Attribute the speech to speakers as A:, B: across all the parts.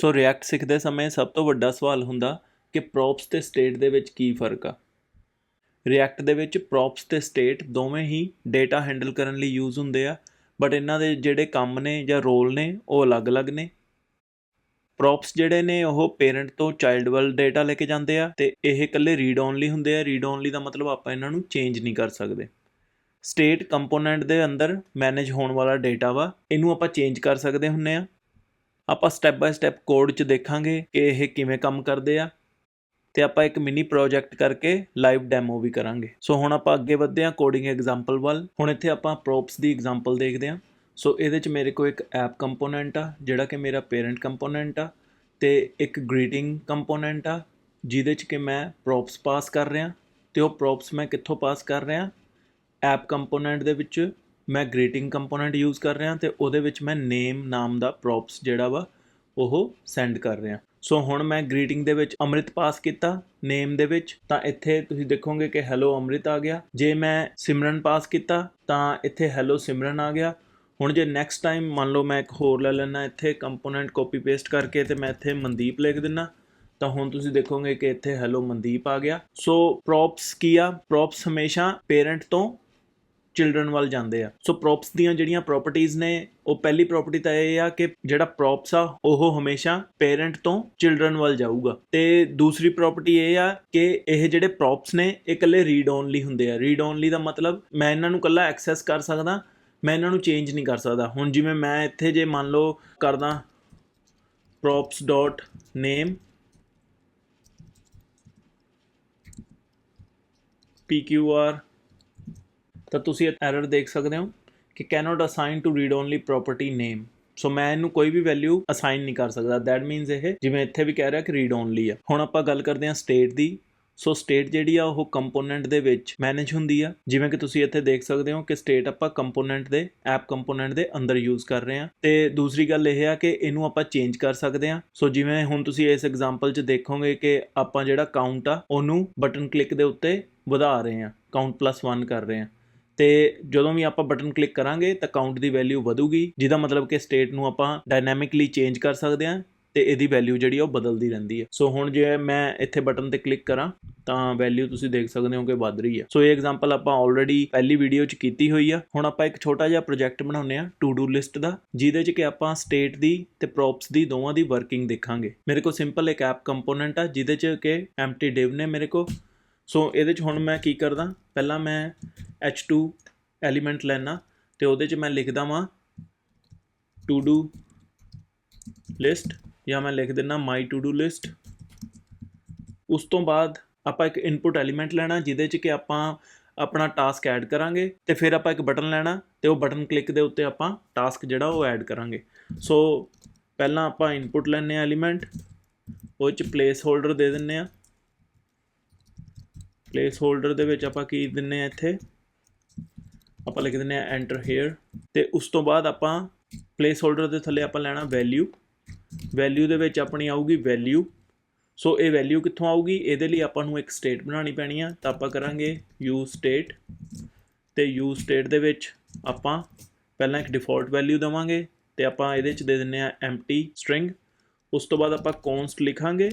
A: ਸੋ react ਸਿੱਖਦੇ ਸਮੇਂ ਸਭ ਤੋਂ ਵੱਡਾ ਸਵਾਲ ਹੁੰਦਾ ਕਿ ਪ੍ਰੋਪਸ ਤੇ ਸਟੇਟ ਦੇ ਵਿੱਚ ਕੀ ਫ਼ਰਕ ਆ। ਰਿਐਕਟ ਦੇ ਵਿੱਚ ਪ੍ਰੋਪਸ ਤੇ ਸਟੇਟ ਦੋਵੇਂ ਹੀ ਡਾਟਾ ਹੈਂਡਲ ਕਰਨ ਲਈ ਯੂਜ਼ ਹੁੰਦੇ ਆ ਬਟ ਇਹਨਾਂ ਦੇ ਜਿਹੜੇ ਕੰਮ ਨੇ ਜਾਂ ਰੋਲ ਨੇ, ਉਹ ਅਲੱਗ-ਅਲੱਗ ਨੇ। ਪ੍ਰੋਪਸ ਜਿਹੜੇ ਨੇ, ਉਹ ਪੇਰੈਂਟ ਤੋਂ ਚਾਈਲਡ ਵੱਲ ਡਾਟਾ ਲੈ ਕੇ ਜਾਂਦੇ ਆ ਤੇ ਇਹ ਇਕੱਲੇ ਰੀਡ ਓਨਲੀ ਹੁੰਦੇ ਆ। ਰੀਡ ਓਨਲੀ ਦਾ ਮਤਲਬ ਆਪਾਂ ਇਹਨਾਂ ਨੂੰ ਚੇਂਜ ਨਹੀਂ ਕਰ ਸਕਦੇ। ਸਟੇਟ ਕੰਪੋਨੈਂਟ ਦੇ ਅੰਦਰ ਮੈਨੇਜ ਹੋਣ ਵਾਲਾ ਡਾਟਾ ਵਾ, ਇਹਨੂੰ ਆਪਾਂ ਚੇਂਜ ਕਰ ਸਕਦੇ ਹੁੰਨੇ ਆ। ਆਪਾਂ ਸਟੈਪ ਬਾਈ ਸਟੈਪ ਕੋਡ 'ਚ ਦੇਖਾਂਗੇ ਕਿ ਇਹ ਕਿਵੇਂ ਕੰਮ ਕਰਦੇ ਆ ਤੇ ਆਪਾਂ ਇੱਕ ਮਿਨੀ ਪ੍ਰੋਜੈਕਟ ਕਰਕੇ ਲਾਈਵ ਡੈਮੋ ਵੀ ਕਰਾਂਗੇ। ਸੋ ਹੁਣ ਆਪਾਂ ਅੱਗੇ ਵਧਦੇ ਹਾਂ ਕੋਡਿੰਗ ਐਗਜ਼ਾਮਪਲ ਵੱਲ। ਹੁਣ ਇੱਥੇ ਆਪਾਂ ਪ੍ਰੋਪਸ ਦੀ ਐਗਜ਼ਾਮਪਲ ਦੇਖਦੇ ਹਾਂ। ਸੋ ਇਹਦੇ 'ਚ ਮੇਰੇ ਕੋਲ ਇੱਕ ਐਪ ਕੰਪੋਨੈਂਟ ਆ, ਜਿਹੜਾ ਕਿ ਮੇਰਾ ਪੇਰੈਂਟ ਕੰਪੋਨੈਂਟ ਆ ਤੇ ਇੱਕ ਗ੍ਰੀਟਿੰਗ ਕੰਪੋਨੈਂਟ ਆ, ਜਿਹਦੇ 'ਚ ਕਿ ਮੈਂ ਪ੍ਰੋਪਸ ਪਾਸ ਕਰ ਰਿਹਾ ਤੇ ਉਹ ਪ੍ਰੋਪਸ ਮੈਂ ਕਿੱਥੋਂ ਪਾਸ ਕਰ ਰਿਹਾ? ਐਪ ਕੰਪੋਨੈਂਟ ਦੇ ਵਿੱਚ। ਮੈਂ ਗ੍ਰੀਟਿੰਗ ਕੰਪੋਨੈਂਟ ਯੂਜ਼ ਕਰ ਰਿਹਾ ਤੇ ਉਹਦੇ ਵਿੱਚ ਮੈਂ ਨੇਮ ਨਾਮ ਦਾ ਪ੍ਰੋਪਸ ਜਿਹੜਾ ਵਾ, ਉਹ ਸੈਂਡ ਕਰ ਰਿਹਾ। ਸੋ ਹੁਣ ਮੈਂ ਗ੍ਰੀਟਿੰਗ ਦੇ ਵਿੱਚ ਅੰਮ੍ਰਿਤ ਪਾਸ ਕੀਤਾ ਨੇਮ ਦੇ ਵਿੱਚ, ਤਾਂ ਇੱਥੇ ਤੁਸੀਂ ਦੇਖੋਗੇ ਕਿ ਹੈਲੋ ਅੰਮ੍ਰਿਤ ਆ ਗਿਆ। ਜੇ ਮੈਂ ਸਿਮਰਨ ਪਾਸ ਕੀਤਾ, ਤਾਂ ਇੱਥੇ ਹੈਲੋ ਸਿਮਰਨ ਆ ਗਿਆ। ਹੁਣ ਜੇ ਨੈਕਸਟ ਟਾਈਮ ਮੰਨ ਲਓ ਮੈਂ ਇੱਕ ਹੋਰ ਲੈ ਲੈਣਾ ਇੱਥੇ ਕੰਪੋਨੈਂਟ ਕਾਪੀ ਪੇਸਟ ਕਰਕੇ ਤੇ ਮੈਂ ਇੱਥੇ ਮਨਦੀਪ ਲਿਖ ਦਿੰਨਾ ਤਾਂ ਹੁਣ ਤੁਸੀਂ ਦੇਖੋਗੇ ਕਿ ਇੱਥੇ ਹੈਲੋ ਮਨਦੀਪ ਆ ਗਿਆ। ਸੋ ਪ੍ਰੋਪਸ ਕੀ ਆ? ਪ੍ਰੋਪਸ ਹਮੇਸ਼ਾ ਪੇਰੈਂਟ ਤੋਂ ਚਿਲਡਰਨ ਵੱਲ ਜਾਂਦੇ ਆ। ਸੋ ਪ੍ਰੋਪਸ ਦੀਆਂ ਜਿਹੜੀਆਂ ਪ੍ਰਾਪਰਟੀਆਂ ਨੇ, ਉਹ ਪਹਿਲੀ ਪ੍ਰਾਪਰਟੀ ਤਾਂ ਇਹ ਆ ਕਿ ਜਿਹੜਾ ਪ੍ਰੋਪਸ ਆ, ਉਹ ਹਮੇਸ਼ਾ ਪੇਰੈਂਟ ਤੋਂ ਚਿਲਡਰਨ ਵੱਲ ਜਾਊਗਾ। ਤੇ ਦੂਸਰੀ ਪ੍ਰਾਪਰਟੀ ਇਹ ਆ ਕਿ ਇਹ ਜਿਹੜੇ ਪ੍ਰੋਪਸ ਨੇ, ਇਹ ਇਕੱਲੇ ਰੀਡ ਓਨਲੀ ਹੁੰਦੇ ਆ। ਰੀਡ ਓਨਲੀ ਦਾ ਮਤਲਬ ਮੈਂ ਇਹਨਾਂ ਨੂੰ ਇਕੱਲਾ ਐਕਸੈਸ ਕਰ ਸਕਦਾ, ਮੈਂ ਇਹਨਾਂ ਨੂੰ ਚੇਂਜ ਨਹੀਂ ਕਰ ਸਕਦਾ। ਹੁਣ ਜਿਵੇਂ ਮੈਂ ਇੱਥੇ ਜੇ ਮੰਨ ਲਓ ਕਰਦਾ props.name pqr ਤਾਂ ਤੁਸੀਂ ਐਰਰ ਦੇਖ ਸਕਦੇ ਹੋ ਕਿ cannot assign to read only property name so ਮੈਂ ਇਹਨੂੰ ਕੋਈ ਵੀ ਵੈਲਿਊ ਅਸਾਈਨ ਨਹੀਂ ਕਰ ਸਕਦਾ। ਦੈਟ ਮੀਨਸ ਇਹ ਜਿਵੇਂ ਇੱਥੇ ਵੀ ਕਹਿ ਰਿਹਾ ਕਿ ਰੀਡ ਓਨਲੀ ਆ। ਹੁਣ ਆਪਾਂ ਗੱਲ ਕਰਦੇ ਹਾਂ ਸਟੇਟ ਦੀ। ਸੋ ਸਟੇਟ ਜਿਹੜੀ ਆ, ਉਹ ਕੰਪੋਨੈਂਟ ਦੇ ਵਿੱਚ ਮੈਨੇਜ ਹੁੰਦੀ ਆ। ਜਿਵੇਂ ਕਿ ਤੁਸੀਂ ਇੱਥੇ ਦੇਖ ਸਕਦੇ ਹੋ ਕਿ ਸਟੇਟ ਆਪਾਂ ਕੰਪੋਨੈਂਟ ਦੇ ਐਪ ਕੰਪੋਨੈਂਟ ਦੇ ਅੰਦਰ ਯੂਜ਼ ਕਰ ਰਹੇ ਆ ਤੇ ਦੂਸਰੀ ਗੱਲ ਇਹ ਆ ਕਿ ਇਹਨੂੰ ਆਪਾਂ ਚੇਂਜ ਕਰ ਸਕਦੇ ਆ ਸੋ ਜਿਵੇਂ ਹੁਣ ਤੁਸੀਂ ਇਸ ਐਗਜ਼ਾਮਪਲ 'ਚ ਦੇਖੋਗੇ ਕਿ ਆਪਾਂ ਜਿਹੜਾ ਕਾਊਂਟ ਆ, ਉਹਨੂੰ ਬਟਨ ਕਲਿੱਕ ਦੇ ਉੱਤੇ ਵਧਾ ਰਹੇ ਆ ਕਾਊਂਟ 1 ਕਰ ਰਹੇ ਆ ਤੇ ਜਦੋਂ ਵੀ ਆਪਾਂ ਬਟਨ ਕਲਿੱਕ ਕਰਾਂਗੇ ਤਾਂ ਕਾਊਂਟ ਦੀ ਵੈਲਿਊ ਵਧੂਗੀ, ਜਿਹਦਾ ਮਤਲਬ ਕਿ ਸਟੇਟ ਨੂੰ ਆਪਾਂ ਡਾਇਨਾਮਿਕਲੀ ਚੇਂਜ ਕਰ ਸਕਦੇ ਹਾਂ ਤੇ ਇਹਦੀ ਵੈਲਿਊ ਜਿਹੜੀ ਆ ਉਹ ਬਦਲਦੀ ਰਹਿੰਦੀ ਹੈ ਸੋ ਹੁਣ ਜੇ ਮੈਂ ਇੱਥੇ ਬਟਨ ਤੇ ਕਲਿੱਕ ਕਰਾਂ, ਤਾਂ ਵੈਲਿਊ ਤੁਸੀਂ ਦੇਖ ਸਕਦੇ ਹੋ ਕਿ ਵੱਧ ਰਹੀ ਹੈ ਸੋ ਇਹ ਐਗਜ਼ਾਮਪਲ ਆਪਾਂ ਆਲਰੇਡੀ ਪਹਿਲੀ ਵੀਡੀਓ 'ਚ ਕੀਤੀ ਹੋਈ ਆ। ਹੁਣ ਆਪਾਂ ਇੱਕ ਛੋਟਾ ਜਿਹਾ ਪ੍ਰੋਜੈਕਟ ਬਣਾਉਂਦੇ ਆ ਟੂ ਡੂ ਲਿਸਟ ਦਾ, ਜਿਹਦੇ 'ਚ ਕਿ ਆਪਾਂ ਸਟੇਟ ਦੀ ਤੇ ਪ੍ਰੋਪਸ ਦੀ ਦੋਵਾਂ ਦੀ ਵਰਕਿੰਗ ਦੇਖਾਂਗੇ। ਮੇਰੇ ਕੋਲ ਸਿੰਪਲ ਇੱਕ ਐਪ ਕੰਪੋਨੈਂਟ ਆ, ਜਿਹਦੇ 'ਚ ਕਿ ਐਮਟੀ ਡਿਵ ਨੇ ਮੇਰੇ ਕੋਲ। ਸੋ ਇਹਦੇ 'ਚ ਹੁਣ ਮੈਂ ਕੀ ਕਰਦਾ, ਪਹਿਲਾਂ ਮੈਂ h2 ਐਲੀਮੈਂਟ ਲੈਣਾ ਤੇ ਉਹਦੇ 'ਚ ਮੈਂ ਲਿਖਦਾ ਵਾਂ ਟੂ ਡੂ ਲਿਸਟ ਜਾਂ ਮੈਂ ਲਿਖ ਦਿੰਨਾ ਮਾਈ ਟੂ ਡੂ ਲਿਸਟ ਉਸ ਤੋਂ ਬਾਅਦ ਆਪਾਂ ਇੱਕ ਇਨਪੁਟ ਐਲੀਮੈਂਟ ਲੈਣਾ, ਜਿਹਦੇ 'ਚ ਕਿ ਆਪਾਂ ਆਪਣਾ ਟਾਸਕ ਐਡ ਕਰਾਂਗੇ ਤੇ ਫਿਰ ਆਪਾਂ ਇੱਕ ਬਟਨ ਲੈਣਾ ਤੇ ਉਹ ਬਟਨ ਕਲਿੱਕ ਦੇ ਉੱਤੇ ਆਪਾਂ ਟਾਸਕ ਜਿਹੜਾ ਉਹ ਐਡ ਕਰਾਂਗੇ। ਸੋ ਪਹਿਲਾਂ ਆਪਾਂ ਇਨਪੁਟ ਲੈਣੇ ਆ ਐਲੀਮੈਂਟ ਉਹ 'ਚ ਪਲੇਸ ਹੋਲਡਰ ਦੇ ਦਿੰਨੇ ਆ। ਪਲੇਸ ਹੋਲਡਰ ਦੇ ਵਿੱਚ ਆਪਾਂ ਕੀ ਦਿੰਨੇ ਆ ਇੱਥੇ? ਆਪਾਂ ਲਿਖ ਦਿੰਨੇ ਆ ਐਂਟਰ ਹੇਅਰ ਤੇ ਉਸ ਤੋਂ ਬਾਅਦ ਆਪਾਂ ਪਲੇਸ ਹੋਲਡਰ ਦੇ ਥੱਲੇ ਆਪਾਂ ਲੈਣਾ ਵੈਲਿਊ ਵੈਲਿਊ ਦੇ ਵਿੱਚ ਆਪਣੀ ਆਊਗੀ ਵੈਲਿਊ ਸੋ ਇਹ ਵੈਲਿਊ ਕਿੱਥੋਂ ਆਊਗੀ? ਇਹਦੇ ਲਈ ਆਪਾਂ ਨੂੰ ਇੱਕ ਸਟੇਟ ਬਣਾਉਣੀ ਪੈਣੀ ਆ, ਤਾਂ ਆਪਾਂ ਕਰਾਂਗੇ ਯੂ ਸਟੇਟ ਤੇ ਯੂ ਸਟੇਟ ਦੇ ਵਿੱਚ ਆਪਾਂ ਪਹਿਲਾਂ ਇੱਕ ਡਿਫਾਲਟ ਵੈਲਿਊ ਦਵਾਂਗੇ ਤੇ ਆਪਾਂ ਇਹਦੇ ਚ ਦੇ ਦਿੰਨੇ ਆ ਐਮਟੀ ਸਟ੍ਰਿੰਗ ਉਸ ਤੋਂ ਬਾਅਦ ਆਪਾਂ ਕਨਸਟ ਲਿਖਾਂਗੇ।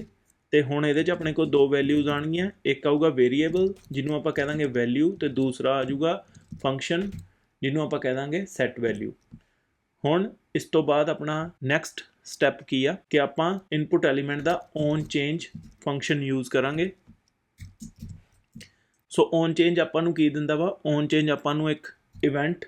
A: ਤੇ ਹੁਣ ਇਹਦੇ 'ਚ ਆਪਣੇ ਕੋਲ ਦੋ ਵੈਲਿਊਜ਼ ਆਣਗੀਆਂ ਇੱਕ ਆਊਗਾ ਵੇਰੀਏਬਲ ਜਿਹਨੂੰ ਆਪਾਂ ਕਹਿ ਦਾਂਗੇ ਵੈਲਿਊ ਤੇ ਦੂਸਰਾ ਆ ਜਾਊਗਾ ਫੰਕਸ਼ਨ ਜਿਹਨੂੰ ਆਪਾਂ ਕਹਿ ਦਾਂਗੇ ਸੈਟ ਵੈਲਿਊ ਹੁਣ ਇਸ ਤੋਂ ਬਾਅਦ ਆਪਣਾ ਨੈਕਸਟ ਸਟੈਪ ਕੀ ਆ? ਕਿ ਆਪਾਂ ਇਨਪੁਟ ਐਲੀਮੈਂਟ ਦਾ ਔਨ ਚੇਂਜ ਫੰਕਸ਼ਨ ਯੂਜ਼ ਕਰਾਂਗੇ। ਸੋ ਔਨ ਚੇਂਜ ਆਪਾਂ ਨੂੰ ਕੀ ਦਿੰਦਾ ਵਾ? ਔਨ ਚੇਂਜ ਆਪਾਂ ਨੂੰ ਇੱਕ ਇਵੈਂਟ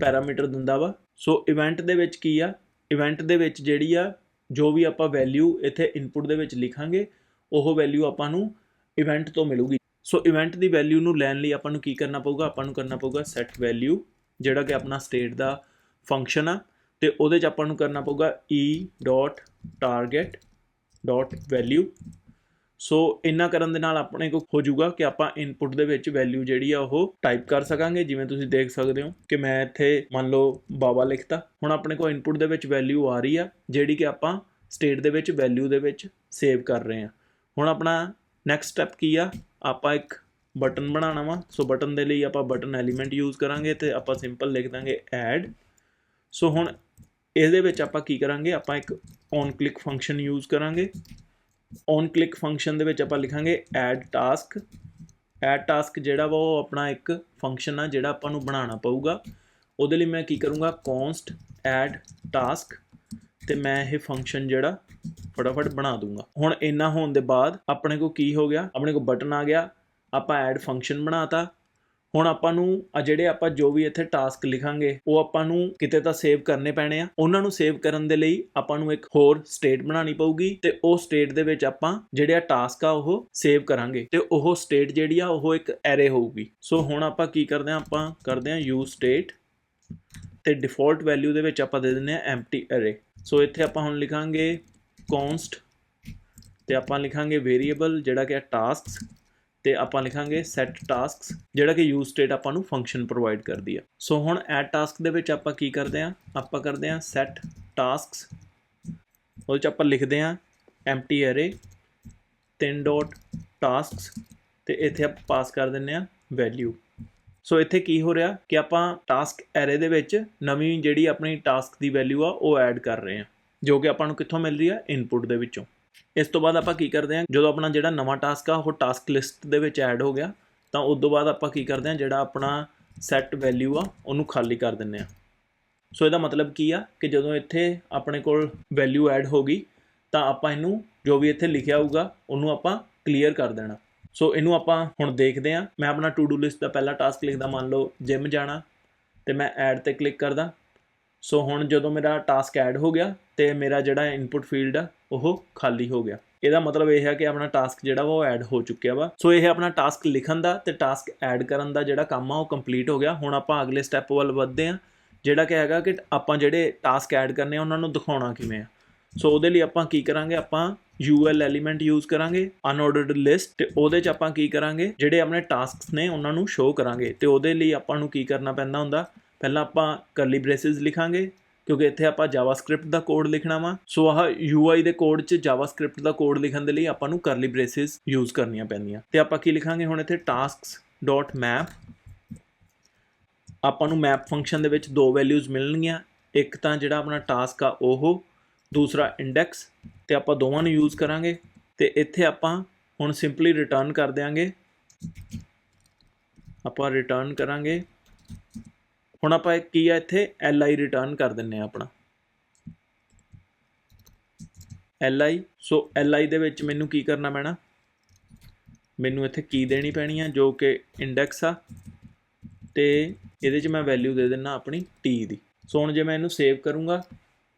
A: ਪੈਰਾਮੀਟਰ ਦਿੰਦਾ ਵਾ। ਸੋ ਇਵੈਂਟ ਦੇ ਵਿੱਚ ਕੀ ਆ? ਇਵੈਂਟ ਦੇ ਵਿੱਚ ਜਿਹੜੀ ਆ ਜੋ ਵੀ ਆਪਾਂ ਵੈਲਿਊ ਇੱਥੇ ਇਨਪੁਟ ਦੇ ਵਿੱਚ ਲਿਖਾਂਗੇ, ਉਹ ਵੈਲਿਊ ਆਪਾਂ ਨੂੰ ਇਵੈਂਟ ਤੋਂ ਮਿਲੂਗੀ। ਸੋ ਇਵੈਂਟ ਦੀ ਵੈਲਿਊ ਨੂੰ ਲੈਣ ਲਈ ਆਪਾਂ ਨੂੰ ਕੀ ਕਰਨਾ ਪਊਗਾ? ਆਪਾਂ ਨੂੰ ਕਰਨਾ ਪਊਗਾ ਸੈਟ ਵੈਲਿਊ ਜਿਹੜਾ ਕਿ ਆਪਣਾ ਸਟੇਟ ਦਾ ਫੰਕਸ਼ਨ ਆ। ਤੇ ਉਹਦੇ ਚ ਆਪਾਂ ਨੂੰ ਕਰਨਾ ਪਊਗਾ e.target.value ਸੋ ਇੰਨਾ ਕਰਨ ਦੇ ਨਾਲ ਆਪਣੇ ਕੋ ਹੋ ਜਾਊਗਾ ਕਿ ਆਪਾਂ ਇਨਪੁਟ ਦੇ ਵਿੱਚ ਵੈਲਿਊ ਜਿਹੜੀ ਆ ਉਹ ਟਾਈਪ ਕਰ ਸਕਾਂਗੇ, ਜਿਵੇਂ ਤੁਸੀਂ ਦੇਖ ਸਕਦੇ ਹੋ ਕਿ ਮੈਂ ਇੱਥੇ ਮੰਨ ਲਓ ਬਾਬਾ ਲਿਖਤਾ। ਹੁਣ ਆਪਣੇ ਕੋ ਇਨਪੁਟ ਦੇ ਵਿੱਚ ਵੈਲਿਊ ਆ ਰਹੀ ਆ, ਜਿਹੜੀ ਕਿ ਆਪਾਂ ਸਟੇਟ ਦੇ ਵਿੱਚ ਵੈਲਿਊ ਦੇ ਵਿੱਚ ਸੇਵ ਕਰ ਰਹੇ ਹਾਂ ਹੁਣ ਆਪਣਾ ਨੈਕਸਟ ਸਟੈਪ ਕੀ ਆ? ਆਪਾਂ ਇੱਕ ਬਟਨ ਬਣਾਉਣਾ ਵਾ। ਸੋ ਬਟਨ ਦੇ ਲਈ ਆਪਾਂ ਬਟਨ ਐਲੀਮੈਂਟ ਯੂਜ਼ ਕਰਾਂਗੇ ਤੇ ਆਪਾਂ ਸਿੰਪਲ ਲਿਖ ਦਾਂਗੇ ਐਡ ਸੋ ਹੁਣ ਇਹਦੇ ਵਿੱਚ ਆਪਾਂ ਕੀ ਕਰਾਂਗੇ? ਆਪਾਂ ਇੱਕ ਔਨ ਕਲਿੱਕ ਫੰਕਸ਼ਨ ਯੂਜ਼ ਕਰਾਂਗੇ। ਔਨ ਕਲਿੱਕ ਫੰਕਸ਼ਨ ਦੇ ਵਿੱਚ ਆਪਾਂ ਲਿਖਾਂਗੇ ਐਡ ਟਾਸਕ ਐਡ ਟਾਸਕ ਜਿਹੜਾ ਵਾ ਉਹ ਆਪਣਾ ਇੱਕ ਫੰਕਸ਼ਨ ਆ ਜਿਹੜਾ ਆਪਾਂ ਨੂੰ ਬਣਾਉਣਾ ਪਊਗਾ। ਉਹਦੇ ਲਈ ਮੈਂ ਕੀ ਕਰੂੰਗਾ? const ਐਡ ਟਾਸਕ ਤੇ ਮੈਂ ਇਹ ਫੰਕਸ਼ਨ ਜਿਹੜਾ ਫਟਾਫਟ ਬਣਾ ਦੂੰਗਾ। ਹੁਣ ਇੰਨਾ ਹੋਣ ਦੇ ਬਾਅਦ ਆਪਣੇ ਕੋ ਕੀ ਹੋ ਗਿਆ? ਆਪਣੇ ਕੋ ਬਟਨ ਆ ਗਿਆ। ਆਪਾਂ ਐਡ ਫੰਕਸ਼ਨ ਬਣਾਤਾ। ਹੁਣ ਆਪਾਂ ਨੂੰ ਆ ਜਿਹੜੇ ਆਪਾਂ ਜੋ ਵੀ ਇੱਥੇ ਟਾਸਕ ਲਿਖਾਂਗੇ, ਉਹ ਆਪਾਂ ਨੂੰ ਕਿਤੇ ਤਾਂ ਸੇਵ ਕਰਨੇ ਪੈਣੇ ਆ। ਉਹਨਾਂ ਨੂੰ ਸੇਵ ਕਰਨ ਦੇ ਲਈ ਆਪਾਂ ਨੂੰ ਇੱਕ ਹੋਰ ਸਟੇਟ ਬਣਾਉਣੀ ਪਊਗੀ ਤੇ ਉਹ ਸਟੇਟ ਦੇ ਵਿੱਚ ਆਪਾਂ ਜਿਹੜੇ ਆ ਟਾਸਕ ਆ ਉਹ ਸੇਵ ਕਰਾਂਗੇ। ਤੇ ਉਹ ਸਟੇਟ ਜਿਹੜੀ ਆ, ਉਹ ਇੱਕ ਐਰੇ ਹੋਊਗੀ। ਸੋ ਹੁਣ ਆਪਾਂ ਕੀ ਕਰਦੇ ਆ, ਆਪਾਂ ਕਰਦੇ ਆ ਯੂ ਸਟੇਟ ਤੇ ਡਿਫਾਲਟ ਵੈਲਿਊ ਦੇ ਵਿੱਚ ਆਪਾਂ ਦੇ ਦਿੰਦੇ ਆ ਐਮਪਟੀ ਅਰੇ ਸੋ ਇੱਥੇ ਆਪਾਂ ਹੁਣ ਲਿਖਾਂਗੇ const ਤੇ ਆਪਾਂ ਲਿਖਾਂਗੇ ਵੇਰੀਏਬਲ ਜਿਹੜਾ ਕਿ ਆ ਟਾਸਕਸ ਤੇ ਆਪਾਂ ਲਿਖਾਂਗੇ set tasks, ਜਿਹੜਾ ਕਿ use state ਆਪਾਂ ਨੂੰ ਫੰਕਸ਼ਨ ਪ੍ਰੋਵਾਈਡ ਕਰਦੀ ਆ। ਸੋ ਹੁਣ add task ਦੇ ਵਿੱਚ ਆਪਾਂ ਕੀ ਕਰਦੇ ਆ? ਆਪਾਂ ਕਰਦੇ ਆ set tasks, ਉਹਦੇ ਚ ਆਪਾਂ ਲਿਖਦੇ ਆ empty array 3 dot tasks, ਤੇ ਇੱਥੇ ਆਪਾਂ ਪਾਸ ਕਰ ਦਿੰਨੇ ਆ ਵੈਲਿਊ ਸੋ ਇੱਥੇ ਕੀ ਹੋ ਰਿਹਾ? ਕਿ ਆਪਾਂ ਟਾਸਕ ਐਰੇ ਦੇ ਵਿੱਚ ਨਵੀਂ ਜਿਹੜੀ ਆਪਣੀ ਟਾਸਕ ਦੀ ਵੈਲਿਊ ਆ, ਉਹ ਐਡ ਕਰ ਰਹੇ ਆ, ਜੋ ਕਿ ਆਪਾਂ ਨੂੰ ਕਿੱਥੋਂ ਮਿਲ ਰਹੀ ਆ? ਇਨਪੁਟ ਦੇ ਵਿੱਚੋਂ। ਇਸ ਤੋਂ ਬਾਅਦ ਆਪਾਂ ਕੀ ਕਰਦੇ ਹਾਂ, ਜਦੋਂ ਆਪਣਾ ਜਿਹੜਾ ਨਵਾਂ ਟਾਸਕ ਆ, ਉਹ ਟਾਸਕ ਲਿਸਟ ਦੇ ਵਿੱਚ ਐਡ ਹੋ ਗਿਆ, ਤਾਂ ਉਸ ਤੋਂ ਬਾਅਦ ਆਪਾਂ ਕੀ ਕਰਦੇ ਹਾਂ, ਜਿਹੜਾ ਆਪਣਾ ਸੈੱਟ ਵੈਲਿਊ ਆ, ਉਹਨੂੰ ਖਾਲੀ ਕਰ ਦਿੰਨੇ ਆ ਸੋ ਇਹਦਾ ਮਤਲਬ ਕੀ ਆ ਕਿ ਜਦੋਂ ਇੱਥੇ ਆਪਣੇ ਕੋਲ ਵੈਲਿਊ ਐਡ ਹੋ ਗਈ, ਤਾਂ ਆਪਾਂ ਇਹਨੂੰ ਜੋ ਵੀ ਇੱਥੇ ਲਿਖਿਆ ਹੋਊਗਾ, ਉਹਨੂੰ ਆਪਾਂ ਕਲੀਅਰ ਕਰ ਦੇਣਾ। ਸੋ ਇਹਨੂੰ ਆਪਾਂ ਹੁਣ ਦੇਖਦੇ ਆ ਮੈਂ ਆਪਣਾ ਟੂ ਡੂ ਲਿਸਟ ਦਾ ਪਹਿਲਾ ਟਾਸਕ ਲਿਖਦਾ, ਮੰਨ ਲਓ ਜਿਮ ਜਾਣਾ, ਤੇ ਮੈਂ ਐਡ ਤੇ ਕਲਿੱਕ ਕਰਦਾ। ਸੋ ਹੁਣ ਜਦੋਂ ਮੇਰਾ ਟਾਸਕ ਐਡ ਹੋ ਗਿਆ ਤੇ ਮੇਰਾ ਜਿਹੜਾ ਇਨਪੁਟ ਫੀਲਡ ਆ, ਉਹ ਖਾਲੀ ਹੋ ਗਿਆ। ਇਹਦਾ ਮਤਲਬ ਇਹ ਹੈ ਕਿ ਆਪਣਾ ਟਾਸਕ ਜਿਹੜਾ ਵਾ, ਉਹ ਐਡ ਹੋ ਚੁੱਕਿਆ ਵਾ। ਸੋ ਇਹ ਆਪਣਾ ਟਾਸਕ ਲਿਖਣ ਦਾ ਤੇ ਟਾਸਕ ਐਡ ਕਰਨ ਦਾ ਜਿਹੜਾ ਕੰਮ ਆ, ਉਹ ਕੰਪਲੀਟ ਹੋ ਗਿਆ। ਹੁਣ ਆਪਾਂ ਅਗਲੇ ਸਟੈਪ ਵੱਲ ਵਧਦੇ ਆ ਜਿਹੜਾ ਕਿ ਹੈਗਾ ਕਿ ਆਪਾਂ ਜਿਹੜੇ ਟਾਸਕ ਐਡ ਕਰਨੇ ਆ, ਉਹਨਾਂ ਨੂੰ ਦਿਖਾਉਣਾ ਕਿਵੇਂ ਆ। ਸੋ ਉਹਦੇ ਲਈ ਆਪਾਂ ਕੀ ਕਰਾਂਗੇ? ਆਪਾਂ UL ਐਲੀਮੈਂਟ ਯੂਜ਼ ਕਰਾਂਗੇ ਅਨਆਰਡਰਡ ਲਿਸਟ ਤੇ ਉਹਦੇ ਚ ਆਪਾਂ ਕੀ ਕਰਾਂਗੇ? ਜਿਹੜੇ ਆਪਣੇ ਟਾਸਕਸ ਨੇ, ਉਹਨਾਂ ਨੂੰ ਸ਼ੋ ਕਰਾਂਗੇ। ਤੇ ਉਹਦੇ ਲਈ ਆਪਾਂ ਨੂੰ ਕੀ ਕਰਨਾ ਪੈਂਦਾ ਹੁੰਦਾ? ਪਹਿਲਾਂ ਆਪਾਂ ਕਰਲੀ ਬ੍ਰੇਸਿਸ ਲਿਖਾਂਗੇ ਕਿਉਂਕਿ ਇੱਥੇ ਆਪਾਂ ਜਾਵਾਸਕ੍ਰਿਪਟ ਦਾ ਕੋਡ ਲਿਖਣਾ ਵਾ। ਸੋ ਆਹ UI ਦੇ ਕੋਡ 'ਚ ਜਾਵਾਸਕ੍ਰਿਪਟ ਦਾ ਕੋਡ ਲਿਖਣ ਦੇ ਲਈ ਆਪਾਂ ਨੂੰ ਕਰਲੀ ਬ੍ਰੇਸਿਸ ਯੂਜ਼ ਕਰਨੀਆਂ ਪੈਂਦੀਆਂ। ਤੇ ਆਪਾਂ ਕੀ ਲਿਖਾਂਗੇ ਹੁਣ ਇੱਥੇ? tasks.map ਆਪਾਂ ਨੂੰ ਮੈਪ ਫੰਕਸ਼ਨ ਦੇ ਵਿੱਚ ਦੋ ਵੈਲਿਊਜ਼ ਮਿਲਣਗੀਆਂ। ਇੱਕ ਤਾਂ ਜਿਹੜਾ ਆਪਣਾ ਟਾਸਕ ਆ ਉਹ, ਦੂਸਰਾ ਇੰਡੈਕਸ ਤੇ ਆਪਾਂ ਦੋਵਾਂ ਨੂੰ ਯੂਜ਼ ਕਰਾਂਗੇ। ਤੇ ਇੱਥੇ ਆਪਾਂ ਹੁਣ ਸਿੰਪਲੀ ਰਿਟਰਨ ਕਰ ਦਿਆਂਗੇ। ਆਪਾਂ ਰਿਟਰਨ ਕਰਾਂਗੇ। ਹੁਣ ਆਪਾਂ ਕੀ ਆ ਇੱਥੇ? Li ਰਿਟਰਨ ਕਰ ਦਿੰਨੇ ਆ ਆਪਣਾ। Li ਸੋ li ਦੇ ਵਿੱਚ ਮੈਨੂੰ ਕੀ ਕਰਨਾ ਪੈਣਾ? ਮੈਨੂੰ ਇੱਥੇ ਕੀ ਦੇਣੀ ਪੈਣੀ ਆ, ਜੋ ਕਿ ਇੰਡੈਕਸ ਆ, ਤੇ ਇਹਦੇ 'ਚ ਮੈਂ ਵੈਲਿਊ ਦੇ ਦਿੰਨਾ ਆਪਣੀ t ਦੀ। ਸੋ ਹੁਣ ਜੇ ਮੈਂ ਇਹਨੂੰ ਸੇਵ ਕਰੂੰਗਾ,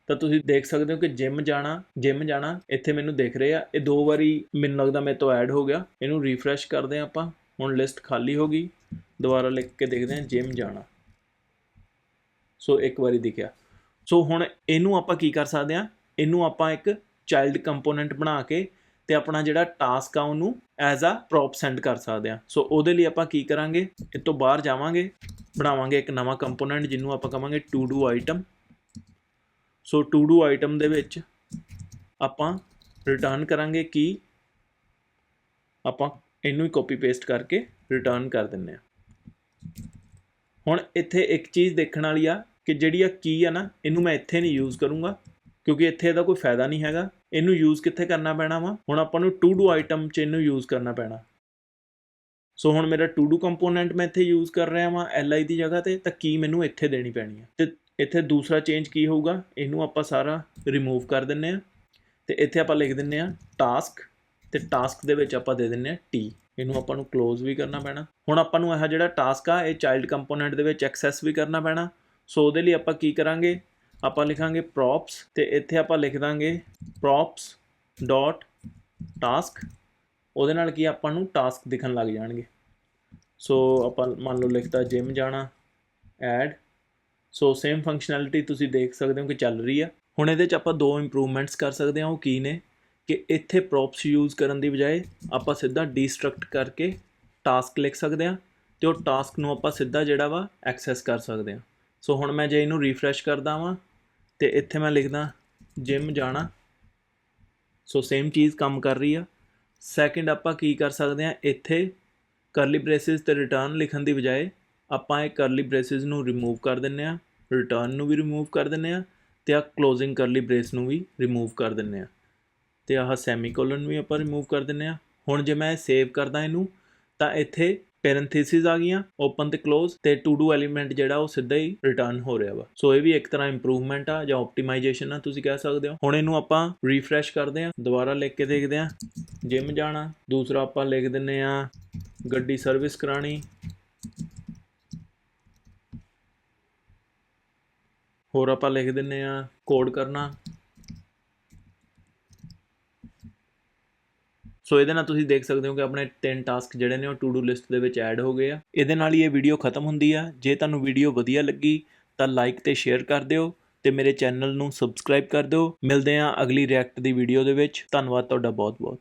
A: ਤਾਂ ਤੁਸੀਂ ਦੇਖ ਸਕਦੇ ਹੋ ਕਿ ਜਿਮ ਜਾਣਾ ਜਿਮ ਜਾਣਾ, ਇੱਥੇ ਮੈਨੂੰ ਦਿਖ ਰਿਹਾ ਇਹ ਦੋ ਵਾਰੀ ਮੈਨੂੰ ਲੱਗਦਾ ਮੇਰੇ ਤੋਂ ਐਡ ਹੋ ਗਿਆ। ਇਹਨੂੰ ਰੀਫਰੈਸ਼ ਕਰਦੇ ਹਾਂ ਆਪਾਂ। ਹੁਣ ਲਿਸਟ ਖਾਲੀ ਹੋ ਗਈ। ਦੁਬਾਰਾ ਲਿਖ ਕੇ ਦੇਖਦੇ ਹਾਂ ਜਿਮ ਜਾਣਾ। ਸੋ ਇੱਕ ਵਾਰੀ ਦਿਖਿਆ। ਸੋ ਹੁਣ ਇਹਨੂੰ ਆਪਾਂ ਕੀ ਕਰ ਸਕਦੇ ਹਾਂ? ਇਹਨੂੰ ਆਪਾਂ ਇੱਕ ਚਾਈਲਡ ਕੰਪੋਨੈਂਟ ਬਣਾ ਕੇ ਤੇ ਆਪਣਾ ਜਿਹੜਾ ਟਾਸਕ ਆ ਉਹਨੂੰ ਐਜ਼ ਅ ਪ੍ਰੋਪ ਸੈਂਡ ਕਰ ਸਕਦੇ ਹਾਂ। ਸੋ ਉਹਦੇ ਲਈ ਆਪਾਂ ਕੀ ਕਰਾਂਗੇ? ਇਹ ਤੋਂ ਬਾਹਰ ਜਾਵਾਂਗੇ। ਬਣਾਵਾਂਗੇ ਇੱਕ ਨਵਾਂ ਕੰਪੋਨੈਂਟ ਜਿਹਨੂੰ ਆਪਾਂ ਕਵਾਂਗੇ to do item so to do item ਦੇ ਵਿੱਚ ਆਪਾਂ ਰਿਟਰਨ ਕਰਾਂਗੇ ਕੀ? ਆਪਾਂ ਇਹਨੂੰ ਹੀ ਕਾਪੀ ਪੇਸਟ ਕਰਕੇ ਰਿਟਰਨ ਕਰ ਦਿੰਨੇ ਆ ਹੁਣ ਇੱਥੇ ਇੱਕ ਚੀਜ਼ ਦੇਖਣ ਵਾਲੀ ਆ। ਕਿ ਜਿਹੜੀ ਆ ਕੀ ਆ ਨਾ, ਇਹਨੂੰ ਮੈਂ ਇੱਥੇ ਨਹੀਂ ਯੂਜ਼ ਕਰੂੰਗਾ, ਕਿਉਂਕਿ ਇੱਥੇ ਇਹਦਾ ਕੋਈ ਫਾਇਦਾ ਨਹੀਂ ਹੈਗਾ। ਇਹਨੂੰ ਯੂਜ਼ ਕਿੱਥੇ ਕਰਨਾ ਪੈਣਾ ਵਾ? ਹੁਣ ਆਪਾਂ ਨੂੰ ਟੂ ਡੂ ਆਈਟਮ 'ਚ ਇਹਨੂੰ ਯੂਜ਼ ਕਰਨਾ ਪੈਣਾ। ਸੋ ਹੁਣ ਮੇਰਾ ਟੂ ਡੂ ਕੰਪੋਨੈਂਟ ਮੈਂ ਇੱਥੇ ਯੂਜ਼ ਕਰ ਰਿਹਾ ਵਾਂ, li ਦੀ ਜਗ੍ਹਾ ਤੇ, ਤਾਂ ਕੀ ਮੈਨੂੰ ਇੱਥੇ ਦੇਣੀ ਪੈਣੀ ਹੈ ਤੇ ਇੱਥੇ ਦੂਸਰਾ ਚੇਂਜ ਕੀ ਹੋਊਗਾ? ਇਹਨੂੰ ਆਪਾਂ ਸਾਰਾ ਰਿਮੂਵ ਕਰ ਦਿੰਨੇ ਆ। ਤੇ ਇੱਥੇ ਆਪਾਂ ਲਿਖ ਦਿੰਨੇ ਆ ਟਾਸਕ ਤੇ ਟਾਸਕ ਦੇ ਵਿੱਚ ਆਪਾਂ ਦੇ ਦਿੰਨੇ ਆ t ਇਹਨੂੰ ਆਪਾਂ ਨੂੰ ক্লোਜ਼ ਵੀ ਕਰਨਾ ਪੈਣਾ। ਹੁਣ ਆਪਾਂ ਨੂੰ ਇਹ ਜਿਹੜਾ ਟਾਸਕ ਆ, ਇਹ ਚਾਈਲਡ ਕੰਪੋਨੈਂਟ ਦੇ ਵਿੱਚ ਐਕਸੈਸ ਵੀ ਕਰਨਾ ਪੈਣਾ। ਸੋ ਉਹਦੇ ਲਈ ਆਪਾਂ ਕੀ ਕਰਾਂਗੇ? ਆਪਾਂ ਲਿਖਾਂਗੇ props ਤੇ ਇੱਥੇ ਆਪਾਂ ਲਿਖ ਦਾਂਗੇ props ਡਾਟ ਟਾਸਕ ਉਹਦੇ ਨਾਲ ਕੀ ਆਪਾਂ ਨੂੰ ਟਾਸਕ ਦਿਖਣ ਲੱਗ ਜਾਣਗੇ। ਸੋ ਆਪਾਂ ਮੰਨ ਲਓ ਲਿਖਤਾ ਜਿਮ ਜਾਣਾ ਐਡ ਸੋ ਸੇਮ ਫੰਕਸ਼ਨੈਲਿਟੀ ਤੁਸੀਂ ਦੇਖ ਸਕਦੇ ਹੋ ਕਿ ਚੱਲ ਰਹੀ ਆ। ਹੁਣ ਇਹਦੇ 'ਚ ਆਪਾਂ ਦੋ ਇੰਪਰੂਵਮੈਂਟਸ ਕਰ ਸਕਦੇ ਹਾਂ, ਉਹ ਕੀ ਨੇ? ਕਿ ਇੱਥੇ ਪ੍ਰੋਪਸ ਯੂਜ਼ ਕਰਨ ਦੀ ਬਜਾਏ ਆਪਾਂ ਸਿੱਧਾ ਡੀਸਟਰਕਟ ਕਰਕੇ ਟਾਸਕ ਲਿਖ ਸਕਦੇ ਹਾਂ ਤੇ ਉਹ ਟਾਸਕ ਨੂੰ ਆਪਾਂ ਸਿੱਧਾ ਜਿਹੜਾ ਵਾ ਐਕਸੈਸ ਕਰ ਸਕਦੇ ਹਾਂ। ਸੋ ਹੁਣ ਮੈਂ ਜੇ ਇਹਨੂੰ ਰੀਫਰੈਸ਼ ਕਰਦਾ ਵਾਂ ਤੇ ਇੱਥੇ ਮੈਂ ਲਿਖਦਾ ਜਿਮ ਜਾਣਾ। ਸੋ ਸੇਮ ਚੀਜ਼ ਕੰਮ ਕਰ ਰਹੀ ਆ। ਸੈਕਿੰਡ ਆਪਾਂ ਕੀ ਕਰ ਸਕਦੇ ਹਾਂ ਇੱਥੇ ਕਰਲੀ ਬ੍ਰੇਸਿਸ ਤੇ ਰਿਟਰਨ ਲਿਖਣ ਦੀ ਬਜਾਏ ਆਪਾਂ ਇਹ ਕਰਲੀ ਬ੍ਰੇਸਿਸ ਨੂੰ ਰਿਮੂਵ ਕਰ ਦਿੰਨੇ ਆ ਰਿਟਰਨ ਨੂੰ ਵੀ ਰਿਮੂਵ ਕਰ ਦਿੰਨੇ ਆ ਤੇ ਆ ਕਲੋਜ਼ਿੰਗ ਕਰਲੀ ਬ੍ਰੇਸ ਨੂੰ ਵੀ ਰਿਮੂਵ ਕਰ ਦਿੰਨੇ ਆ। ਤੇ ਆਹ ਸੈਮੀਕੋਲਨ ਵੀ ਆਪਾਂ ਰਿਮੂਵ ਕਰ ਦਿੰਨੇ ਆ। ਹੁਣ ਜੇ ਮੈਂ ਸੇਵ ਕਰਦਾ ਇਹਨੂੰ, ਤਾਂ ਇੱਥੇ ਪੈਰੈਂਥੀਸਿਸ ਆ ਗਈਆਂ ਓਪਨ ਤੇ ਕਲੋਜ਼ ਤੇ ਟੂ ਡੂ ਐਲੀਮੈਂਟ ਜਿਹੜਾ ਉਹ ਸਿੱਧਾ ਹੀ ਰਿਟਰਨ ਹੋ ਰਿਹਾ ਵਾ। ਸੋ ਇਹ ਵੀ ਇੱਕ ਤਰ੍ਹਾਂ ਇੰਪਰੂਵਮੈਂਟ ਆ ਜਾਂ ਆਪਟੀਮਾਈਜੇਸ਼ਨ ਆ ਤੁਸੀਂ ਕਹਿ ਸਕਦੇ ਹੋ। ਹੁਣ ਇਹਨੂੰ ਆਪਾਂ ਰੀਫਰੈਸ਼ ਕਰਦੇ ਆ ਦੁਬਾਰਾ ਲਿਖ ਕੇ ਦੇਖਦੇ ਆ ਜਿਮ ਜਾਣਾ, ਦੂਸਰਾ ਆਪਾਂ ਲਿਖ ਦਿੰਨੇ ਆ ਗੱਡੀ ਸਰਵਿਸ ਕਰਾਣੀ। ਹੋਰ ਆਪਾਂ ਲਿਖ ਦਿੰਨੇ ਆ ਕੋਡ ਕਰਨਾ। ਸੋ ਇਹਦੇ ਨਾਲ ਤੁਸੀਂ ਦੇਖ ਸਕਦੇ ਹੋ ਕਿ ਆਪਣੇ ਤਿੰਨ ਟਾਸਕ ਜਿਹੜੇ ਨੇ ਉਹ ਟੂ ਡੂ ਲਿਸਟ ਦੇ ਵਿੱਚ ਐਡ ਹੋ ਗਏ ਆ। ਇਹਦੇ ਨਾਲ ਹੀ ਇਹ ਵੀਡੀਓ ਖਤਮ ਹੁੰਦੀ ਆ। ਜੇ ਤੁਹਾਨੂੰ ਵੀਡੀਓ ਵਧੀਆ ਲੱਗੀ, ਤਾਂ ਲਾਈਕ ਤੇ ਸ਼ੇਅਰ ਕਰ ਦਿਓ ਤੇ ਮੇਰੇ ਚੈਨਲ ਨੂੰ ਸਬਸਕ੍ਰਾਈਬ ਕਰ ਦਿਓ। ਮਿਲਦੇ ਆ ਅਗਲੀ ਰਿਐਕਟ ਦੀ ਵੀਡੀਓ ਦੇ ਵਿੱਚ। ਧੰਨਵਾਦ ਤੁਹਾਡਾ ਬਹੁਤ ਬਹੁਤ